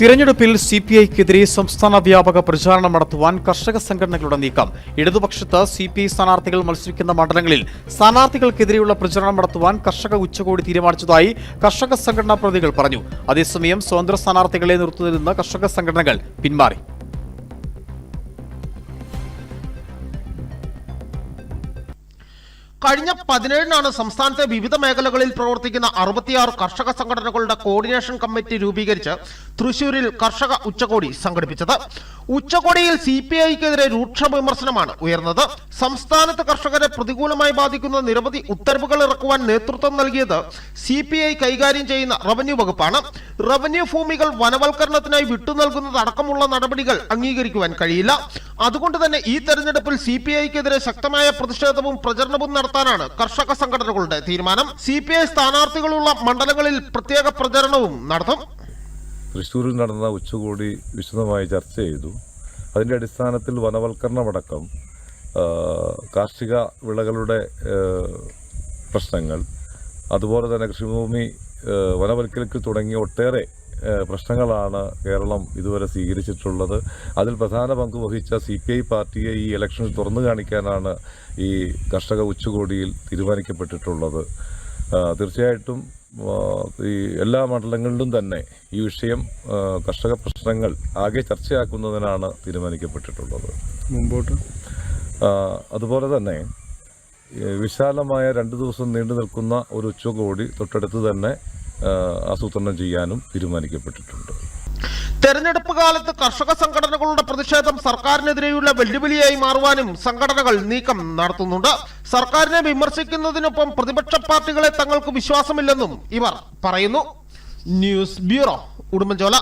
തിരഞ്ഞെടുപ്പിൽ C P ഐക്കെതിരെ സംസ്ഥാന വ്യാപക പ്രചാരണം നടത്തുവാൻ കർഷക സംഘടനകളുടെ നീക്കം. ഇടതുപക്ഷത്ത് സി പി ഐ സ്ഥാനാർത്ഥികൾ മത്സരിക്കുന്ന മണ്ഡലങ്ങളിൽ സ്ഥാനാർത്ഥികൾക്കെതിരെയുള്ള പ്രചാരണം നടത്തുവാൻ കർഷക ഉച്ചകോടി തീരുമാനിച്ചതായി കർഷക സംഘടനാ പ്രതികൾ പറഞ്ഞു. അതേസമയം സ്വതന്ത്ര സ്ഥാനാർത്ഥികളെ നിർത്തുന്നതിൽ നിന്ന് കർഷക സംഘടനകൾ പിന്മാറി. കഴിഞ്ഞ പതിനേഴിനാണ് സംസ്ഥാനത്തെ വിവിധ മേഖലകളിൽ പ്രവർത്തിക്കുന്ന അറുപത്തിയാറ് കർഷക സംഘടനകളുടെ കോർഡിനേഷൻ കമ്മിറ്റി രൂപീകരിച്ച് തൃശൂരിൽ കർഷക ഉച്ചകോടി സംഘടിപ്പിച്ചത്. ഉച്ചകോടിയിൽ സി പി ഐക്കെതിരെ രൂക്ഷ വിമർശനമാണ് ഉയർന്നത്. സംസ്ഥാനത്ത് കർഷകരെ പ്രതികൂലമായി ബാധിക്കുന്ന നിരവധി ഉത്തരവുകൾ ഇറക്കുവാൻ നേതൃത്വം നൽകിയത് സി പി ഐ കൈകാര്യം ചെയ്യുന്ന റവന്യൂ വകുപ്പാണ്. റവന്യൂ ഭൂമികൾ വനവൽക്കരണത്തിനായി വിട്ടുനൽകുന്നത് അടക്കമുള്ള നടപടികൾ അംഗീകരിക്കുവാൻ കഴിയില്ല. അതുകൊണ്ട് തന്നെ ഈ തെരഞ്ഞെടുപ്പിൽ സി പി ഐക്കെതിരെ ശക്തമായ പ്രതിഷേധവും പ്രചരണവും നടത്താനാണ് കർഷക സംഘടനകളുടെ തീരുമാനം. സി പി ഐ സ്ഥാനാർത്ഥികളുള്ള മണ്ഡലങ്ങളിൽ പ്രത്യേക പ്രചരണവും നടത്തും. തൃശ്ശൂരിൽ നടന്ന ഉച്ചകോടി വിശദമായി ചർച്ച ചെയ്തു. അതിന്റെ അടിസ്ഥാനത്തിൽ വനവൽക്കരണമടക്കം കാർഷിക വിളകളുടെ പ്രശ്നങ്ങൾ അതുപോലെ തന്നെ കൃഷിഭൂമി വനവൽക്കരിക്കൽ തുടങ്ങിയ ഒട്ടേറെ പ്രശ്നങ്ങളാണ് കേരളം ഇതുവരെ സ്വീകരിച്ചിട്ടുള്ളത്. അതിൽ പ്രധാന പങ്ക് വഹിച്ച സി പി ഐ പാർട്ടിയെ ഈ ഇലക്ഷനിൽ തുറന്നു കാണിക്കാനാണ് ഈ കർഷക ഉച്ചകോടിയിൽ തീരുമാനിക്കപ്പെട്ടിട്ടുള്ളത്. തീർച്ചയായിട്ടും ഈ എല്ലാ മണ്ഡലങ്ങളിലും തന്നെ ഈ വിഷയം കർഷക പ്രശ്നങ്ങൾ ആകെ ചർച്ചയാക്കുന്നതിനാണ് തീരുമാനിക്കപ്പെട്ടിട്ടുള്ളത്. മുമ്പോട്ട്. അതുപോലെ തന്നെ വിശാലമായ രണ്ട് ദിവസം നീണ്ടു നിൽക്കുന്ന ഒരു ഉച്ചകോടി തൊട്ടടുത്ത് തന്നെ ആസൂത്രണം ചെയ്യാനും തീരുമാനിക്കപ്പെട്ടിട്ടുണ്ട്. തെരഞ്ഞെടുപ്പ് കാലത്ത് കർഷക സംഘടനകളുടെ പ്രതിഷേധം സർക്കാരിനെതിരെയുള്ള വെല്ലുവിളിയായി മാറുവാനും സംഘടനകൾ നീക്കം നടത്തുന്നുണ്ട്. സർക്കാരിനെ വിമർശിക്കുന്നതിനൊപ്പം പ്രതിപക്ഷ പാർട്ടികളെ തങ്ങൾക്ക് വിശ്വാസമില്ലെന്നും ഇവർ പറയുന്നു. News bureau Udumbanchola.